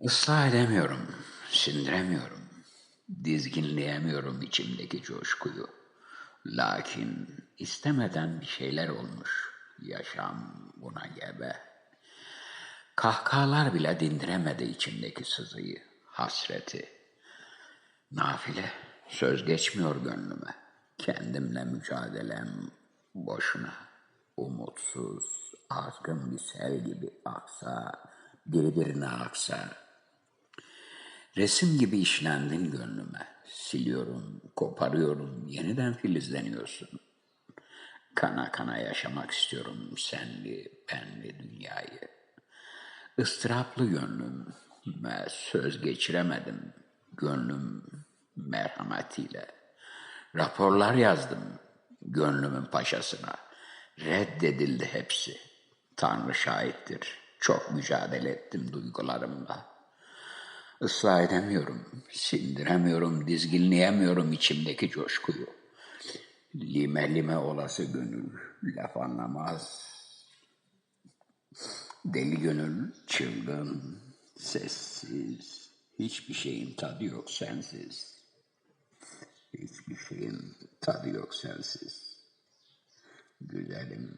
Islah edemiyorum, sindiremiyorum. Dizginleyemiyorum içimdeki coşkuyu. Lakin istemeden bir şeyler olmuş. Yaşam buna gebe. Kahkahalar bile dindiremedi içimdeki sızıyı, hasreti. Nafile, söz geçmiyor gönlüme. Kendimle mücadelem boşuna. Umutsuz, azgın bir sel gibi aksa, birbirine aksa. Resim gibi işlendin gönlüme. Siliyorum, koparıyorum, yeniden filizleniyorsun. Kana kana yaşamak istiyorum senli, benli dünyayı. Istıraplı gönlüm, söz geçiremedim gönlüm merhametiyle. Raporlar yazdım gönlümün paşasına. Reddedildi hepsi. Tanrı şahittir. Çok mücadele ettim duygularımla. Islah edemiyorum, sindiremiyorum, dizginleyemiyorum içimdeki coşkuyu. Lime lime olası gönül, laf anlamaz. Deli gönül, çılgın, sessiz, hiçbir şeyin tadı yok sensiz. Hiçbir şeyin tadı yok sensiz. Güzelim.